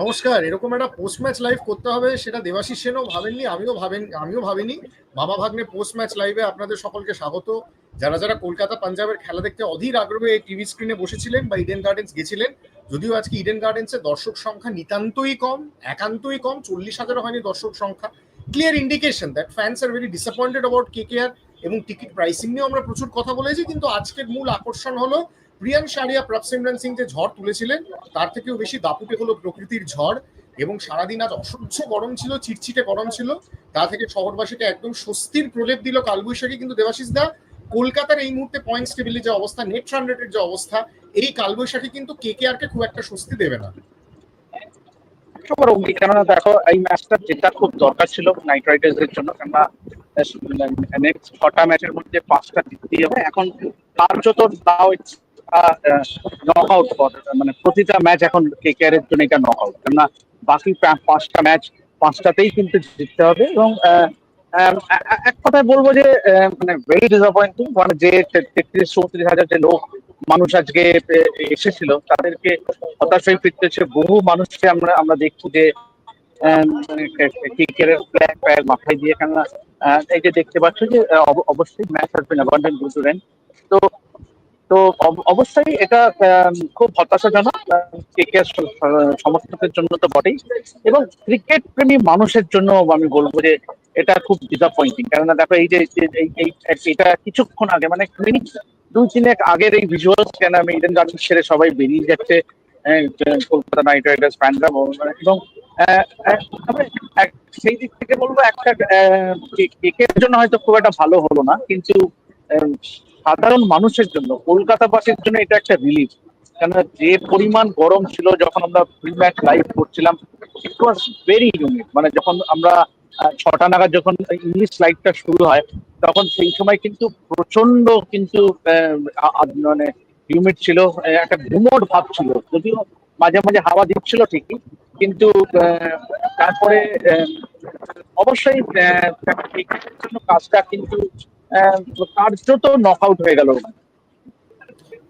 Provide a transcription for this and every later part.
নমস্কার, এরকম একটা পোস্ট ম্যাচ লাইভ করতে হবে, সেটা দেবাশিস সেনও ভাবেননি, আমিও ভাবেন, আমিও ভাবিনি। বাবা ভাগ্নে পোস্ট ম্যাচ লাইভে আপনাদের সকলকে স্বাগত। যারা যারা কলকাতা পাঞ্জাবের খেলা দেখতে অধীর আগ্রহে টিভি স্ক্রিনে বসেছিলেন বা ইডেন গার্ডেন্স গেছিলেন, যদিও আজকে ইডেন গার্ডেন্সের দর্শক সংখ্যা নিতান্তই কম, একান্তই কম, চল্লিশ হাজারও হয়নি দর্শক সংখ্যা। Clear indication that fans are very disappointed about K K R এবং টিকিট প্রাইসিং নিয়েও আমরা প্রচুর কথা বলেছি, কিন্তু আজকের মূল আকর্ষণ হলো প্রিয়ান সারিয়া প্রভসিমরন সিং যে ঝড় তুলেছিলেন, তার থেকেও বেশি দাপুটে হলো প্রকৃতির ঝড় এবং সারাদিন আজ অসহ্য গরম ছিল, চিটচিটে গরম ছিল। তা থেকে শহরবাসীকে একদম স্বস্তির প্রলেপ দিল কালবৈশাখী। কিন্তু দেবাশিস দা, কলকাতার এই মুহূর্তে পয়েন্টস টেবিলে যে অবস্থা নেট রান যে অবস্থা, এই কালবৈশাখী কিন্তু কে কে আর কে খুব একটা স্বস্তি দেবে না। কেননা দেখো, এই ম্যাচটা জেতা খুব দরকার ছিল নাইট রাইডার্স এর জন্য, কেননা নেক্সট ছটা ম্যাচের মধ্যে পাঁচটা জিততেই হবে। এখন কার্যত নাও নক আউট মানে প্রতিটা ম্যাচ এখন কে কে এর জন্য এটা নক আউট কেননা বাকি পাঁচটা ম্যাচ পাঁচটাতেই কিন্তু জিততে হবে এবং এক কথায় বলব যে মানে ভেরি ডিসঅ্যাপয়েন্টিং মানে যে তেত্রিশ, চৌত্রিশ হাজার যে লোক, মানুষ আজকে এসেছিল, তাদেরকে হতাশায় ফিরতে হচ্ছে বহু মানুষকে আমরা আমরা দেখছি যে ক্রিকেটের ফ্ল্যাগ প্যাগ মাথায় দিয়ে কেননা এই যে দেখতে পাচ্ছ যে অব- অবশ্যই ম্যাচ আসবে অ্যাবান্ডেন্ট গুজুরেন তো তো অব- অবশ্যই এটা খুব হতাশাজনক ক্রিকেট সমর্থকের জন্য তো বটেই। এবং ক্রিকেট প্রেমী মানুষের জন্য আমি বলব যে এটা খুব ডিসঅ্যাপয়েন্টিং কেননা দেখো এই যে এটা কিছুক্ষণ আগে মানে মিনিট দুই তিনেক আগের এই ভিজুয়ালস কেন আমি ইডেন গার্ডেন ছেড়ে সবাই বেরিয়ে যাচ্ছে আহ, কলকাতা নাইট রাইডার্স ফ্যানরা এবং সেই দিক থেকে বলব একটা কেকের জন্য হয়তো খুব একটা ভালো হলো না কিন্তু সাধারণ মানুষের জন্য, কলকাতাবাসীর জন্য এটা একটা রিলিফ কেন যে পরিমাণ গরম ছিল যখন আমরা প্রি ম্যাচ লাইভ করছিলাম ইট ওয়াজ ভেরি ইউনিক মানে যখন আমরা ছটা নাগাদ যখন ইংলিশ লাইভটা শুরু হয়, তখন সেই সময় কিন্তু প্রচণ্ড কিন্তু মানে হিউমিড ছিল একটা ঘুমোট ভাব ছিল। যদিও মাঝে মাঝে হাওয়া দিচ্ছিল ঠিকই, কিন্তু তারপরে অবশ্যই কাজটা কিন্তু কার্যত নক আউট হয়ে গেল।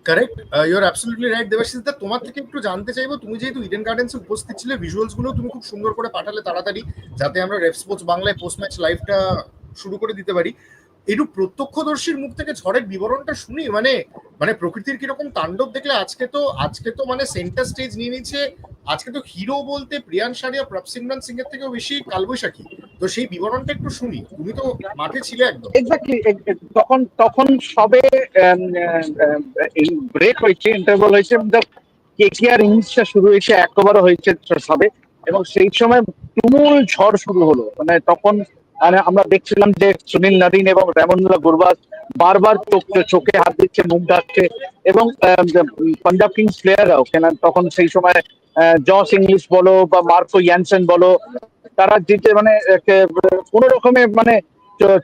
Correct you're absolutely right Debashish da. তোমার থেকে একটু জানতে চাইব, তুমি যেহেতু ইডেন গার্ডেন্সে উপস্থিত ছিলে ভিজুয়ালসগুলো তুমি খুব সুন্দর করে পাঠালে তাড়াতাড়ি, যাতে আমরা রেফ স্পোর্টস বাংলায় পোস্ট ম্যাচ লাইভটা শুরু করে দিতে পারি। একটু প্রত্যক্ষদর্শীর মুখ থেকে ঝড়ের বিবরণটা শুনি মানে মানে প্রকৃতির কীরকম তাণ্ডব দেখলে আজকে তো আজকে তো মানে সেন্টার স্টেজ নিয়ে নিচ্ছে, আজকে তো হিরো বলতে প্রিয়ান সারিয়া প্রভসিমরান সিং এর থেকেও বেশি কালবৈশাখী। তো সেই বিবরণটা একটু শুনি। তুমি তো মাঠে ছিলে একদম। এক্স্যাক্টলি তখন তখন সবে ব্রেক হয়েছে ইন্টারভাল হয়েছে কে কে আর ইনিংসটা শুরু হয়েছে, একবারও হয়েছে সবে। এবং সেই সময় তুমুল ঝড় শুরু হলো। মানে তখন আমরা দেখছিলাম যে সুনীল নারিন এবং রেমনুল্লাহ গুরবাজ বারবার চোখ হাত দিচ্ছে, মুখ ঢাকছে এবং পাঞ্জাব কিংস প্লেয়াররাও কেন তখন সেই সময় জস ইংলিশ বলো বা মার্কো ইয়ানসেন বলো, তারা জিতে মানে কোন রকমে মানে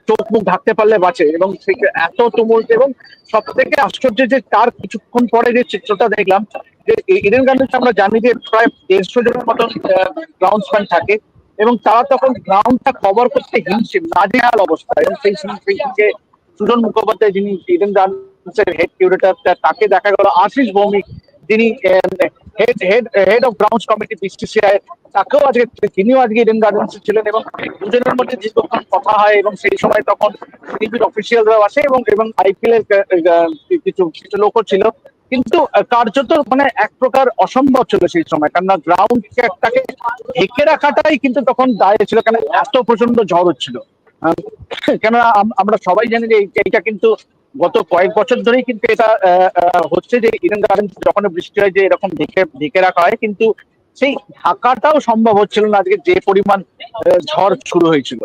চোখ মুখ ঢাকতে পারলে বাঁচে এবং সে- এত তুমুল এবং সব থেকে আশ্চর্য যে তার কিছুক্ষণ পরে যে চিত্রটা দেখলাম, যে ইডেন গার্ডেন্স আমরা জানি যে প্রায় দেড়শো জনের মতন গ্রাউন্ডসম্যান থাকে। এবং তারা তখন গ্রাউন্ডটা কভার করতে হিমশিম, নাজেহাল অবস্থা। এবং সেই সময় সুজন মুখোপাধ্যায় যিনি ইডেন গার্ডেন্সের হেড কিউরেটার তাকে দেখা গেল আশিস ভৌমিক, যিনি head head head of grounds committee BCCI তাকেও আজকে, তিনিও আজকে ইডেন গার্ডেন্স ছিলেন এবং দুজনের মধ্যে দীর্ঘক্ষণ কথা হয় এবং সেই সময় তখন টিভির অফিসিয়ালরাও আসে এবং এবং আইপিএল এর কিছু কিছু লোকও ছিল। কিন্তু কার্যত মানে এক প্রকার অসম্ভব ছিল সেই সময়। কেননা গ্রাউন্ড টাকে ঢেকে রাখাটাই কিন্তু তখন দায় ছিল কেন এত প্রচণ্ড ঝড় হচ্ছিল। আহ, কেন আমরা সবাই জানি যে এই- এইটা কিন্তু গত কয়েক বছর ধরেই কিন্তু এটা হচ্ছে যে ইডেন গার্ডেন যখন বৃষ্টি হয় যে এরকম ঢেকে ঢেকে রাখা হয় কিন্তু সেই ঢাকাটাও সম্ভব হচ্ছিল না আজকে যে পরিমাণ ঝড় শুরু হয়েছিল।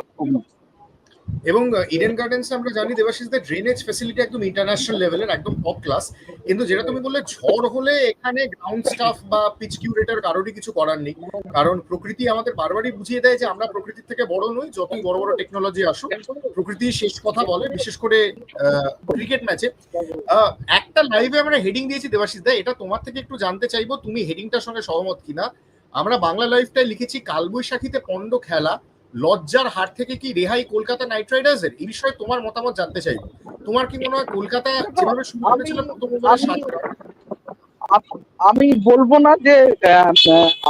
এবং ইডেন গার্ডেন্স আমরা জানি দেবাশিসদের ড্রেনেজ ফেসিলিটি একদম ইন্টারন্যাশনাল লেভেলের একদম টপ ক্লাস কিন্তু যেটা তুমি বললে, ঝড় হলে এখানে গ্রাউন্ড স্টাফ বা পিচ কিউরেটার কারোরই কিছু করার নেই। কারণ প্রকৃতি আমাদের বারবারই বুঝিয়ে দেয় যে আমরা প্রকৃতির থেকে বড় নই, যতই বড় বড় টেকনোলজি আসুক প্রকৃতি শেষ কথা বলে, বিশেষ করে ক্রিকেট ম্যাচে একটা লাইভে আমরা হেডিং দিয়েছি দেবাশিস দা, এটা তোমার থেকে একটু জানতে চাইব, তুমি হেডিংটার সঙ্গে সহমত কিনা? আমরা বাংলা লাইভটায় লিখেছি কালবৈশাখীতে পণ্ড খেলা লজ্জার হার থেকে কি রেহাই কলকাতা নাইট রাইডার্সের? এই বিষয়ে তোমার মতামত জানতে চাই। তোমার কি মনে হয় কলকাতা যেভাবে শুরু প্রথম ওভারে আমি বলব না যে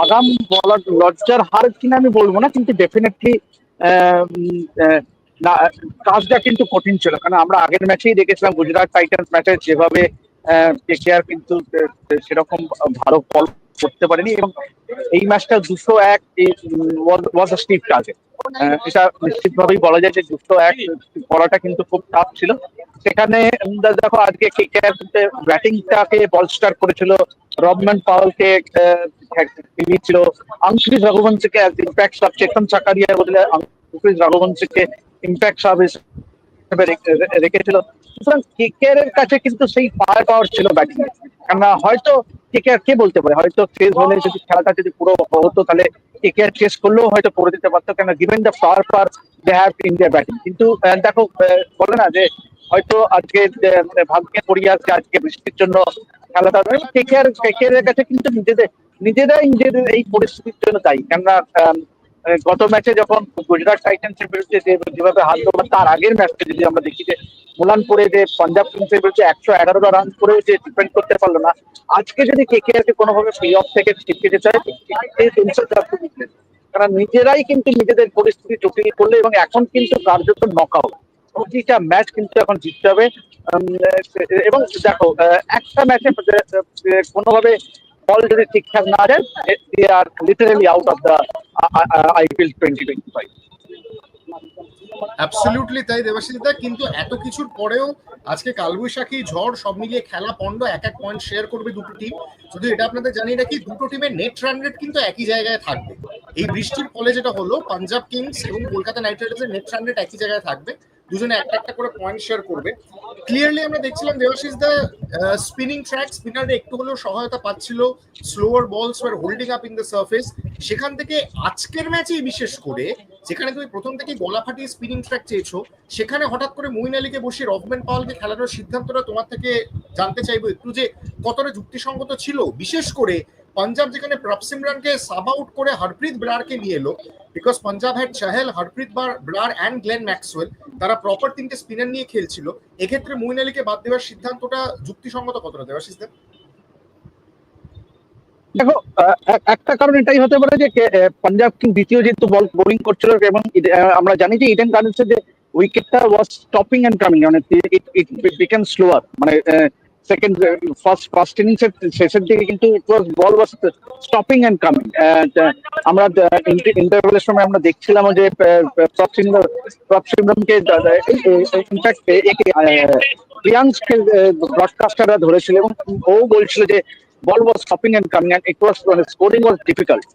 আগাম বলার লজ্জার হার কিনা আমি বলব না কিন্তু ডেফিনেটলি কাজটা কিন্তু কঠিন ছিল। কারণ আমরা আগের ম্যাচেই দেখেছিলাম গুজরাট টাইটান্স ম্যাচে যেভাবে কেকেআর কিন্তু সেরকম ভালো ফল করতে পারেনি এবং এই ম্যাচটা দুশো এক ওয়াজ স্টিভ টার্গেট এটা নিশ্চিতভাবেই বলা যায় যে দুশো এক করাটা কিন্তু খুব টাফ ছিল। সেখানে দেখো, আজকে কেকেআর ব্যাটিংটাকে বল স্টার করেছিল রবম্যান পাওয়ালকে ছিল আংশিক রঘুবংশীকে ইম্প্যাক্ট সাব চেতন চাকারিয়ার বদলে আংশিক রঘুবংশীকে ইম্প্যাক্ট সাব রেখেছিল। সুতরাং কেকেআর এর কাছে কিন্তু সেই পাওয়ার পাওয়ার ছিল ব্যাটিং কেননা হয়তো কেকেআর কে বলতে পারে, হয়তো ফেজ হলে যদি খেলাটা যদি পুরো হতো, তাহলে কেকেআর চেস করলেও হয়তো করে দিতে পারতো কেন given the power power they have India batting কিন্তু দেখো বলে না যে হয়তো আজকে ভাগ্যে পড়িয়ে আছে আজকে বৃষ্টির জন্য খেলাটা কেকেআর কেকেআর এর কাছে কিন্তু নিজেদের, নিজেরাই নিজেদের এই পরিস্থিতির জন্য দায়ী। কেননা গত ম্যাচে যখন গুজরাট টাইটান্সের বিরুদ্ধে যেভাবে হারলো বা তার আগের ম্যাচটা যদি আমরা দেখি যে মুলানপুরে যে পাঞ্জাব কিংসের বিরুদ্ধে একশো এগারো রান করেও যে ডিপেন্ড করতে পারল না, আজকে যদি কে কে আরকে কোনোভাবে প্লে অফ থেকে ছিটকে যেতে টেনশন কারণ নিজেরাই কিন্তু নিজেদের পরিস্থিতি জটিল করল এবং এখন কিন্তু কার্যত নকআউট প্রতিটা ম্যাচ কিন্তু এখন জিততে হবে। এবং দেখো একটা ম্যাচে কোনোভাবে বল যদি ঠিকঠাক না যায় they are literally out of the IPL twenty twenty five absolutely তাই দেবাশিস দা কিন্তু এত কিছুর পরেও আজকে কালবৈশাখী, ঝড়, সব মিলিয়ে খেলা, পণ্ড, এক এক পয়েন্ট শেয়ার করবে দুটো টিম শুধু এটা আপনাদের জানিয়ে রাখি, দুটো টিমের নেট রান রেট কিন্তু একই জায়গায় থাকবে। এই বৃষ্টির ফলে যেটা হলো পাঞ্জাব কিংস এবং কলকাতা নাইট রাইডার্সের নেট রান রেট একই জায়গায় থাকবে। দুজনে একটা একটা করে পয়েন্ট শেয়ার করবে। ক্লিয়ারলি আমরা দেখছিলাম দেবাশিস দা স্পিনিং ট্র্যাক স্পিনারে একটু হলেও সহায়তা পাচ্ছিল। Slower balls were holding up in the surface সেখান থেকে আজকের ম্যাচেই বিশেষ করে যেখানে তুমি প্রথম থেকে গলা ফাটিয়ে স্পিনিং ট্র্যাক চেয়েছো, সেখানে হঠাৎ করে মুইন আলীকে বসে রকম্যান পাওয়ালকে খেলানোর সিদ্ধান্তটা তোমার থেকে জানতে চাইব একটু যে কতটা যুক্তিসঙ্গত ছিল। বিশেষ করে পাঞ্জাব যেখানে প্রপ সিমরানকে সাব আউট করে হরপ্রীত ব্রারকে নিয়ে এলো because Punjab had Chahal Harpreet Bar- Brar and Glenn Maxwell তারা প্রপার তিনটে স্পিনার নিয়ে খেলছিল। এক্ষেত্রে মুইন আলীকে বাদ দেওয়ার সিদ্ধান্তটা যুক্তিসঙ্গত কতটা? দেওয়াশিস দা? দেখো একটা কারণ এটাই হতে পারে যে পাঞ্জাব কিং দ্বিতীয় যেহেতু বল বোলিং করছিল এবং আমরা জানি যে ইডেন গার্ডেন্সের যে উইকেটটা ওয়াজ স্টপিং এন্ড কামিং মানে ইট বিকেম স্লোয়ার মানে সেকেন্ড ফার্স্ট ফার্স্ট ইনিংসের শেষের দিকে কিন্তু ball was stopping and coming আমরা ইন্টারভেলের সময় আমরা দেখছিলাম যে প্রপ সিমরনকে ইনফ্যাক্ট ব্রডকাস্টাররা ধরেছিল এবং ও বলছিল যে ball was stopping and coming and it was scoring was difficult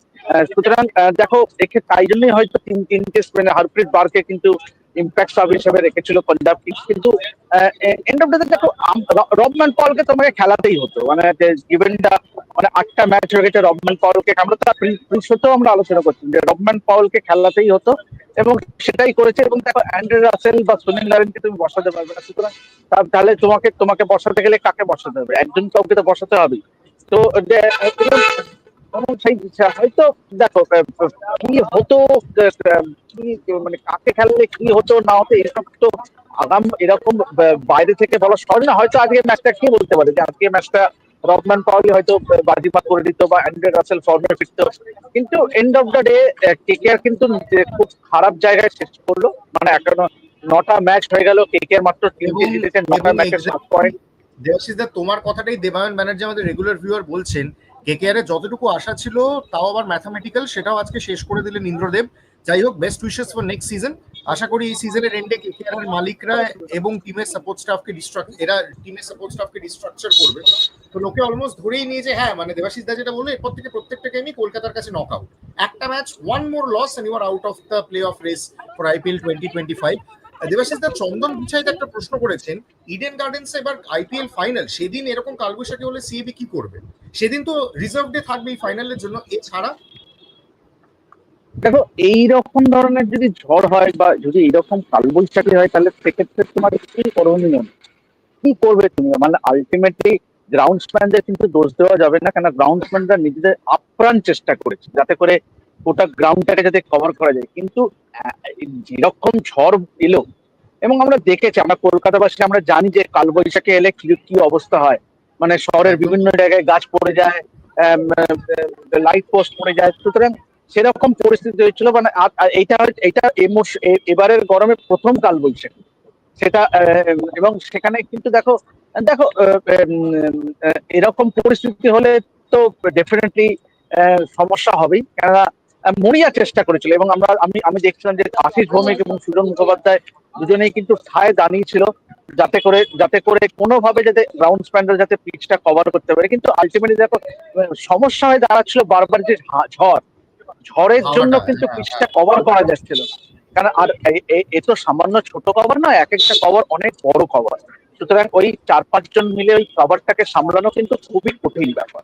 সুতরাং দেখো একে তাই জন্যই হয়তো তিন তিনটে মানে হারপ্রিত বারকে কিন্তু ইম্প্যাক্ট সাব হিসেবে রেখেছিল কিংস কিন্তু এন্ড অফ দ্য দেখো রবম্যান পলকে তোমাকে খেলাতেই হতো। মানে গিভেন দা মানে আটটা ম্যাচ হয়ে গেছে রবম্যান পলকে আমরা তো প্রিন্সতেও আমরা আলোচনা করছি যে রবম্যান পলকে খেলাতেই হতো এবং সেটাই করেছে এবং দেখো অ্যান্ড্রে রাসেল বা সুনীল নারায়ণকে তুমি বসাতে পারবে না। সুতরাং তাহলে তোমাকে তোমাকে বসাতে গেলে কাকে বসাতে হবে? একজন কাউকে তো বসাতে হবে তো হয়তো দেখো কি হতো কি মানে কাকে খেললে কি হতো না হতো এসব তো আগাম এরকম বাইরে থেকে বলা সহজ না হয়তো আজকে ম্যাচটা কি বলতে পারে? যে আজকে ম্যাচটা রবম্যান পাওয়ালি হয়তো বাজিপাত করে দিত বা অ্যান্ড্রে রাসেল ফর্মে ফিরত। কিন্তু end of the day KKR কিন্তু খুব খারাপ জায়গায় শেষ করল। মানে এখনও নটা ম্যাচ হয়ে গেল কেকেআর মাত্র তিনটে জিতেছে নটা ম্যাচের সাত পয়েন্ট দেবাশিস দা, তোমার কথাটাই দেবায়ন ব্যানার্জি আমাদের রেগুলার ভিউয়ার বলছেন। কেকেআর যতটুকু আশা ছিল, তাও আবার ম্যাথামেটিক্যাল সেটাও আজকে শেষ করে দিলেন ইন্দ্রদেব। যাই হোক best wishes for next season আশা করি এই সিজনের এন্ডে কেকেআর এর মালিকরা এবং টিমের সাপোর্ট স্টাফকে ডিস্ট্রাক্ট এরা টিমের সাপোর্ট স্টাফকে ডিস্ট্রাকচার করবে। তো লোকে অলমোস্ট ধরেই নিয়ে যে হ্যাঁ মানে দেবাশিস দা যেটা বলল এরপর থেকে প্রত্যেকটা গেমই কলকাতার কাছে নক আউট একটা match one more loss and you are out of the playoff race for IPL twenty twenty five Debashish da Chandan একটা প্রশ্ন করেছেন ইডেন গার্ডেন্স এবার আইপিএল ফাইনাল সেদিন এরকম কালবৈশাখী হলে সিএবি কি করবে? সেদিন তো রিজার্ভ ডে থাকবে এই ফাইনালের জন্য, এছাড়া? দেখো, এইরকম ধরনের যদি ঝড় হয় বা যদি এইরকম কালবৈশাখী হয়, তাহলে সেক্ষেত্রে তোমার কি করণীয়? কি করবে তুমি? মানে আলটিমেটলি গ্রাউন্ডসম্যানদের কিন্তু দোষ দেওয়া যাবে না কেন গ্রাউন্ডসম্যানরা নিজেদের আপ্রাণ চেষ্টা করেছে, যাতে করে গোটা গ্রাউন্ডটাকে যাতে কভার করা যায়। কিন্তু যেরকম ঝড় এলো এবং আমরা দেখেছি আমরা কলকাতাবাসী আমরা জানি যে কালবৈশাখী এলে কি অবস্থা হয়। মানে শহরের বিভিন্ন জায়গায় গাছ পড়ে যায় লাইট পোস্ট পড়ে যায়। সুতরাং সেরকম পরিস্থিতি হয়েছিল মানে এইটা এইটা এবারের গরমে প্রথম কাল বলছে সেটা এবং সেখানে কিন্তু দেখো দেখো এরকম পরিস্থিতি হলে তো ডেফিনেটলি সমস্যা হবেই। কেননা মরিয়া চেষ্টা করেছিল এবং আমরা আমি আমি দেখছিলাম যে আশিস ভৌমিক এবং সুজন মুখোপাধ্যায় দুজনেই কিন্তু ঠায় দাঁড়িয়েছিল যাতে করে যাতে করে কোনোভাবে যাতে গ্রাউন্ড স্প্যান্ডার যাতে পিচটা কভার করতে পারে। কিন্তু আলটিমেটলি দেখো সমস্যা হয়ে দাঁড়াচ্ছিল বারবার যে ঝড়। ঝড়ের জন্য কিন্তু হ্যাঁ, পিচটা কভার করা যাচ্ছিল না। কারণ আর এ- তো সামান্য ছোট কভার নয় এক একটা কভার অনেক বড় কভার সুতরাং ওই চার পাঁচজন মিলে ওই কভারটাকে সামলানো কিন্তু খুবই কঠিন ব্যাপার।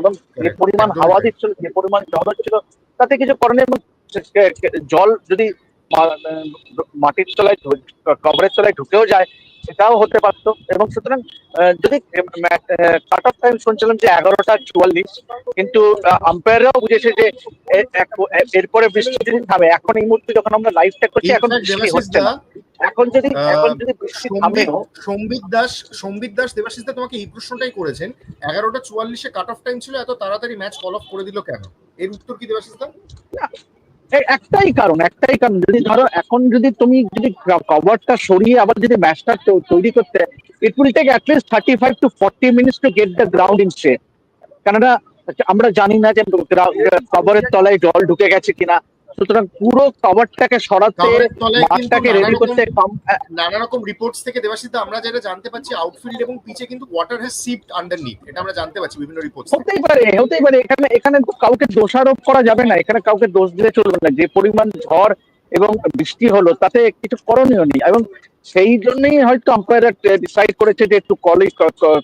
এবং যে পরিমাণ হাওয়া. দিচ্ছিল যে পরিমাণ জল হচ্ছিল তাতে কিছু করেনি এবং জল যদি মাটির তলায় কভারের তলায় ঢুকেও যায় সেটাও হতে পারতো। এবং সুতরাং আহ, যদি কাট অফ টাইম শুনছিলাম যে এগারোটা চুয়াল্লিশ কিন্তু আম্পায়াররাও বুঝেছে যে এরপরে বৃষ্টি যদি থামে এখন এই মুহূর্তে যখন আমরা লাইভটা করছি এখন বৃষ্টি হচ্ছে না। এখন যদি এখন যদি বৃষ্টি থামেও সম্বিত দাস সম্বিত দাস দেবাশিস দা তোমাকে এই প্রশ্নটাই করেছেন। এগারোটা চুয়াল্লিশে কাট অফ টাইম ছিল এত তাড়াতাড়ি ম্যাচ কল অফ করে দিল কেন? এর উত্তর কি দেবাশিস দা একটাই কারণ একটাই কারণ। যদি ধরো এখন যদি তুমি যদি কভারটা সরিয়ে আবার যদি ম্যাচটা তৈরি করতে it will take at least thirty five to forty minutes to get the ground in shape কেননা আমরা জানি না যে কভারের তলায় জল ঢুকে গেছে কিনা। সুতরাং পুরো কভারটাকে সরাতে মাঠটাকে রেডি করতে নানা রকম রিপোর্টস থেকে দেবাশিস আমরা যেটা জানতে পাচ্ছি আউটফিল্ড এবং পিচে কিন্তু ওয়াটার হ্যাজ সিপড আন্ডারনিথ এটা আমরা জানতে পাচ্ছি বিভিন্ন রিপোর্টস হতেই পারে হতেই পারে। এখানে এখানে কাউকে দোষারোপ করা যাবে না এখানে কাউকে দোষ দিলে চলবে না। যে পরিমাণ ঝড় এবং বৃষ্টি হলো তাতে কিছু করণীয় নেই। এবং সেই জন্যই হয়তো আম্পায়ার ডিসাইড করেছে যে একটু কলি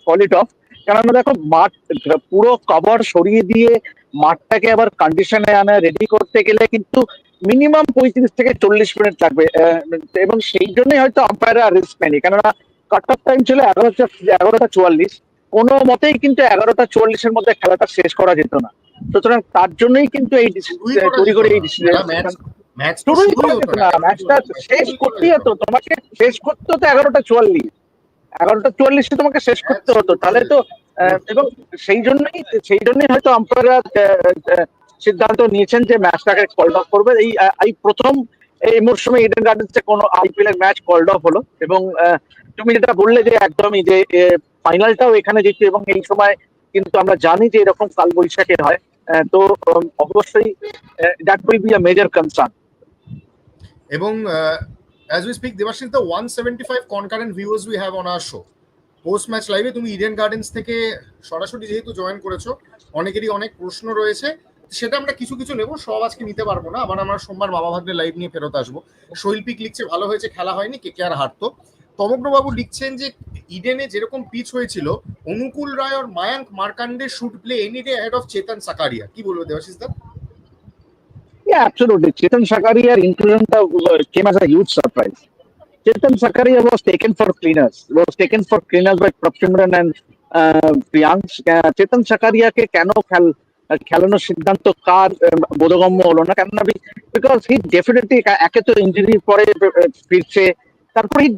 কলিট অফ কেননা দেখো মাঠ পুরো কভার সরিয়ে দিয়ে মাঠটাকে আবার কন্ডিশনে আনা রেডি করতে গেলে কিন্তু মিনিমাম পঁয়ত্রিশ থেকে চল্লিশ মিনিট লাগবে। এবং সেই জন্যই হয়তো আম্পায়াররা রিস্ক নেয়নি। কেননা কাট অফ টাইম ছিল এগারোটা এগারোটা চুয়াল্লিশ। কোনো মতেই কিন্তু এগারোটা চুয়াল্লিশের মধ্যে খেলাটা শেষ করা যেত না। সুতরাং তার জন্যই কিন্তু এই তৈরি করে এই ডিসিশন ম্যাচ ম্যাচ শুরুই করা যেত না। ম্যাচটা শেষ করতেই হতো। তোমাকে শেষ করতে হতো এগারোটা চুয়াল্লিশ। এগারোটা চুয়াল্লিশে তোমাকে শেষ করতে হতো। তাহলে তো এবং সেই জন্যই সেই জন্যই হয়তো আম্পায়াররা সিদ্ধান্ত নিয়েছেন যে ম্যাচটাকে কল অফ করবে। এই এই প্রথম এই মরশুমে ইডেন গার্ডেন্সে কোনো আইপিএল এর ম্যাচ কল অফ হলো। এবং তুমি যেটা বললে যে একদমই যে ফাইনালটাও এখানে যেতে এবং এই সময় কিন্তু আমরা জানি যে এরকম কালবৈশাখী হয়। আহ, তো অবশ্যই that will be a major concern এবং as we speak Debashish the one seventy five concurrent viewers we have on our show post match লাইভে তুমি ইডেন গার্ডেন্স থেকে সরাসরি যেহেতু জয়েন করেছ অনেকেরই অনেক প্রশ্ন রয়েছে। সেটা আমরা কিছু কিছু নেব সব আজকে নিতে পারব না। আবার আমরা সোমবার মামা ভাগ্নে লাইভ নিয়ে ফেরত আসব। শৈল্পিক লিখছে ভালো হয়েছে খেলা হয়নি কে কে আর হারতো? তমগ্নবাবু লিখছেন যে ইডেনে যেরকম পিচ হয়েছিল অনুকূল রায় আর Mayank Markande shoot play any day head of Chetan Sakariya কি বলব দেবাশিস দা? Yeah, absolutely. Chetan Sakaria inclusion came as a huge surprise. Chetan Sakaria was taken for cleaners. Was taken for cleaners by Prabsimran and uh, Priyank. Uh, Chetan Sakaria কে কেন খেল খেলানোর সিদ্ধান্ত কার বোধগম্য হলো না কেন because he definitely একে তো injury পরে ফিরছে তারপরে he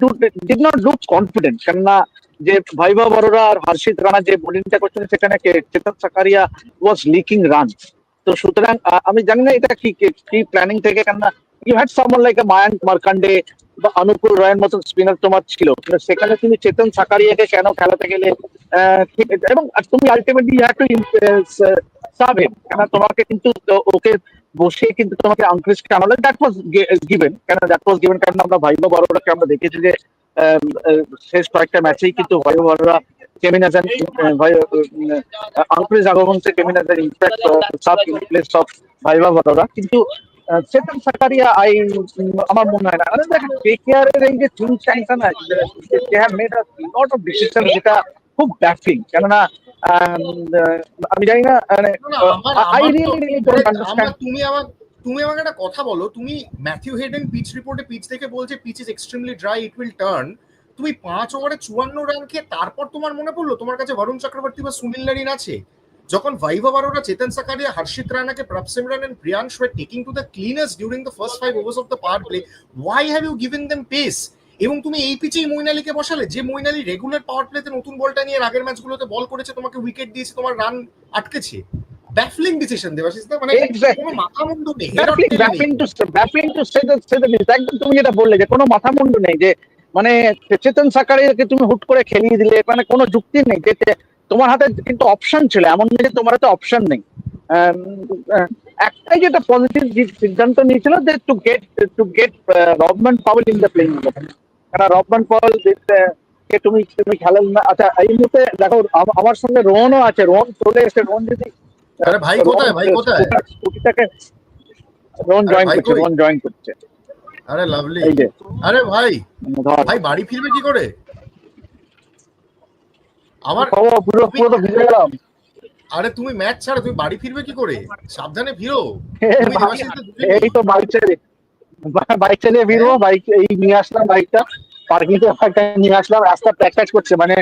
did not look confident কেননা যে ভাইবা বড়রা আর হর্ষিত রানা যে বোলিংটা করছেন সেখানে Chetan Sakariya was leaking runs তো সুতরাং আমি জানি না এটা কি- কি প্ল্যানিং থেকে কেননা you had someone like Mayank Markande বা অনুকূল রায়ের মতন স্পিনার তোমার ছিল। সেখানে তুমি চেতন সাকারিয়াকে কেন খেলাতে গেলে এবং তুমি আলটিমেটলি হ্যাভ সাব হিম কেন তোমাকে কিন্তু ওকে বসে কিন্তু তোমাকে আঙ্ক্রিস কানালে দ্যাট ওয়াজ গিভেন কেন দ্যাট ওয়াজ গিভেন কারণ আমরা ভাইবা বড়রাকে আমরা দেখেছি যে আহ, আহ, শেষ কয়েকটা ম্যাচেই কিন্তু ভাইবা বড়রা uh, uh, in as an impact uh, sub in place of Bhaiva Vadora. কিন্তু আহ, সাকারিয়া আই আমার মনে হয় না। দেখেন এই যে না they have made a lot of decision যেটা খুব ব্যাফিং কেননা আমি জানি না I really really don't understand তুমি আমার তুমি আমাকে একটা কথা বলো তুমি ম্যাথিউ হেডেন পিচ রিপোর্টে পিচ থেকে বলছে pitch is extremely dry it will turn তুমি পাঁচ ওভারে চুয়ান্ন রান খেয়ে তারপর তোমার মনে পড়ল তোমার কাছে বরুণ চক্রবর্তী বা সুনীল নারিন আছে? যখন Vaibhav Arora Chetan Sakariya Harshit রানাকে Prabhsimran and Priyansh were taking to the cleaners during the first five overs of the power play why have you given them pace এবং তুমি এই পিচেই মইন আলীকে বসালে যে মইন আলী রেগুলার পাওয়ার প্লেতে নতুন বলটা নিয়ে আগের ম্যাচগুলোতে বল করেছে তোমাকে উইকেট দিয়েছে তোমার রান আটকেছে। ব্যাফলিং ডিসিশন দেবাশিস দা মানে কোনো মাথা মুন্ডু নেই। Baffling to baffling to say the say the একদম তুমি যেটা বললে যে কোনো মাথা মুন্ডু নেই যে মানে চেতন সাকারিয়াকে তুমি হুট করে খেলিয়ে দিলে মানে কোনো যুক্তি নেই যে তোমার হাতে কিন্তু অপশন ছিল এমন নয় যে তোমার হাতে অপশন নেই। একটাই যেটা পজিটিভ সিদ্ধান্ত নিয়েছিল যে to get to get Rovman Powell in the playing কারণ রবমান পাওয়েল কে তুমি তুমি খেলেন না। আচ্ছা এই মুহূর্তে দেখো আমার সঙ্গে রোহনও আছে রোহন চলে এসে রোহন যদি আরে ভাই কোথায় ভাই কোথায়? স্কুটিটাকে রোহন জয়েন করছে? রোহন জয়েন করছে। আরে লাভলি আরে ভাই ভাই বাড়ি ফিরবে কি করে? আমার পুরো পুরো তো ভিজে গেলাম। আরে তুমি ম্যাচ ছাড়া তুমি বাড়ি ফিরবে কি করে? সাবধানে ফিরো এই তো বাইক চালিয়ে বাইক চালিয়ে ফিরবো বাইক এই নিয়ে আসলাম বাইকটা পার্কিং তে বাইকটা নিয়ে আসলাম রাস্তা প্যাচ করছে মানে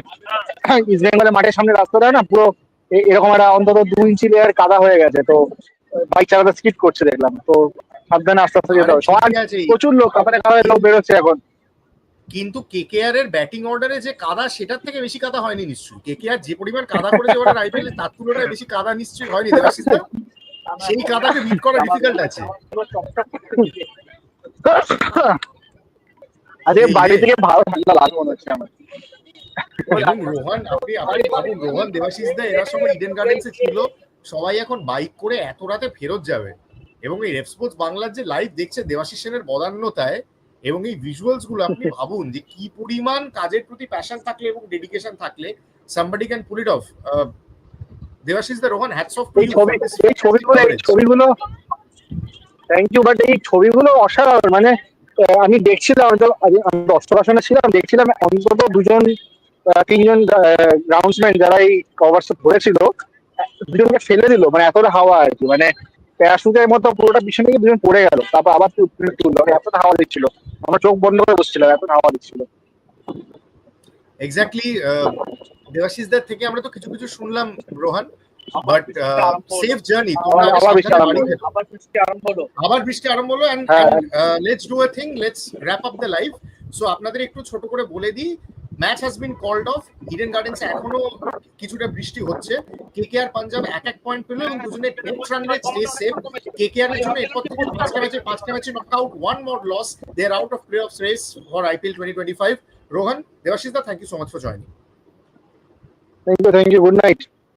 ইস্ট বেঙ্গলের মাঠের সামনে রাস্তাটা না পুরো এরকম একটা অন্তত দু ইঞ্চি লেয়ার কাদা হয়ে গেছে তো বাইক চালাতে স্কিড করছে দেখলাম তো সাবধানে আস্তে আস্তে যেতে হবে। প্রচুর লোক কাপারে কাপারে লোক বেরোচ্ছে এখন। কিন্তু কেকেআর এর ব্যাটিং অর্ডারে যে কাদা সেটার থেকে বেশি কাদা হয়নি নিশ্চয়ই। কেকেআর যে পরিমাণ কাদা করেছে ওরা আইপিএল তার তুলনায় বেশি কাদা নিশ্চয়ই হয়নি দেবাশিস? সেই কাদাকে বিট করা ডিফিকাল্ট আছে। এই বাড়ি থেকে ভালো ঠান্ডা লাগবে মনে হচ্ছে আমার। এবং রোহন আপনি আপনি ভাবুন রোহন দেবাশিস দা এরা সময় ইডেন গার্ডেন্সে ছিল। সবাই এখন বাইক করে এত রাতে ফেরত যাবে। এবং এই রেপস্পোর্টস বাংলার যে লাইভ দেখছে দেবাশিস সেনের বদান্যতায় এবং এই ভিজুয়ালসগুলো আপনি ভাবুন যে কি পরিমাণ কাজের প্রতি প্যাশন থাকলে এবং ডেডিকেশন থাকলে somebody can pull it off Debashis da Rohan hats off এই ছবিগুলো এই ছবিগুলো থ্যাংক ইউ বাট এই ছবিগুলো অসাধারণ। মানে আমি দেখছিলাম আমি আজ- ছিলাম দেখছিলাম অন্তত দুজন তিনজন গ্রাউন্ডসম্যান যারা এই কভারস ধরেছিল দুজনকে ফেলে দিল। মানে এতটা হাওয়া আর কি। মানে প্যারাশুটের মতো পুরোটা পিছনে গিয়ে দুজন পড়ে গেল। তারপর আবার তুল- তুলে তুললো। মানে এতটা হাওয়া দিচ্ছিল। আমরা চোখ বন্ধ করে বসছিলাম এতটা হাওয়া দিচ্ছিল। এক্স্যাক্টলি দেবাশিস দার থেকে আমরা তো কিছু কিছু শুনলাম রোহন। বাট সেফ জার্নি তোমরা আবার বৃষ্টি আরম্ভ হলো। আবার বৃষ্টি আরম্ভ হলো। And. Let's do a thing let's wrap up the live so আপনাদের একটু ছোট করে বলে দিই match has been called off Eden গার্ডেন্সে এখনও কিছুটা বৃষ্টি হচ্ছে। কেকেআর পাঞ্জাব এক এক পয়েন্ট পেল এবং দুজনে test run rate stay safe KKR এর জন্য এরপর থেকে পাঁচটা ম্যাচে পাঁচটা ম্যাচে knock out one more loss they are out of playoff race for IPL twenty twenty five Rohan Debashis da thank you so much for joining thank you thank you good night